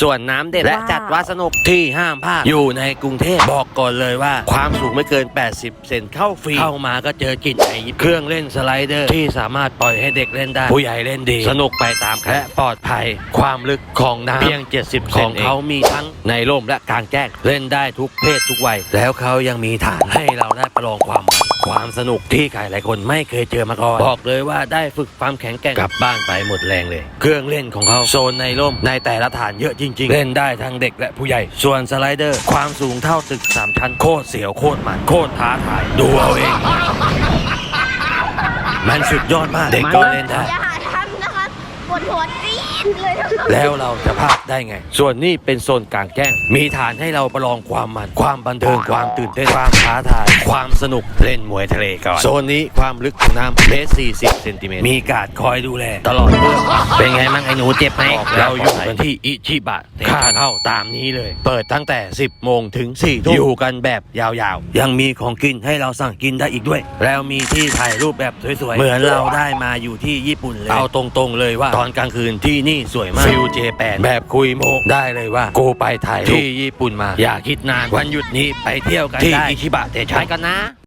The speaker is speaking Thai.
ส่วนน้ำเด็ดและว้าว จัดว่าสนุกที่ห้ามพลาดอยู่ในกรุงเทพบอกก่อนเลยว่า ความสูงไม่เกิน 80 เซนเข้าฟรี เข้ามาก็เจอกลิ่นไอเครื่องเล่นสไลเดอร์ที่สามารถปล่อยให้เด็กเล่นได้ ผู้ใหญ่เล่นดี สนุกไปตามและปลอดภัย ความลึกของน้ำเพียง 70 เซนของเขามีทั้งในร่มและกลางแจ้งเล่นได้ทุกเพศทุกวัย แล้วเขายังมีฐานให้เราได้ประลองความมันความสนุกที่ใครหลายคนไม่เคยเจอมาก่อนบอกเลยว่าได้ฝึกความแข็งแกร่งกลับบ้านไปหมดแรงเลย เครื่องเล่นของเขาโซนในร่มในแต่ละฐานเยอะจริง ๆ เล่นได้ทั้งเด็กและผู้ใหญ่ ส่วนสไลเดอร์ ความสูงเท่าตึกสามชั้นโคตรเสียวโคตรมันโคตรท้าทาย ดูเอาเอง มันสุดยอดมาก เด็กก็เล่นได้ ปวดหัวจี๊ดเลยนะคะแล้วเราจะพลาดได้ไง ส่วนนี้เป็นโซนกลางแจ้ง มีฐานให้เราประลองความมัน ความบันเทิง ความตื่นเต้น ความท้าทาย ความสนุก เล่นมวยทะเลก่อน โซนนี้ความลึกของน้ำเมตรสี่สิบเซนติเมตร มีการดคอยดูแล ตลอดเรื่อง เป็นไงมั่งไอ้หนูเจ็บไหมเราอยู่กันที่อิชิบะค่าเข้าตามนี้เลย เปิดตั้งแต่ 10 โมงถึง4ทุ่มอยู่กันแบบยาวๆ ยังมีของกินให้เราสั่งกินได้อีกด้วย แล้วมีที่ถ่ายรูปแบบสวยๆ เหมือนเราได้มาอยู่ที่ญี่ปุ่นเลย เอาตรงๆเลยว่าตอนกลางคืนที่นี่สวยมากฟิลเจแปนแบบคุยโมกได้เลยว่ากูไปถ่ายรูปที่ญี่ปุ่นมา อย่าคิดนานวันหยุดนี้ไปเที่ยวกันที่อิชิบะเตชัยกันนะ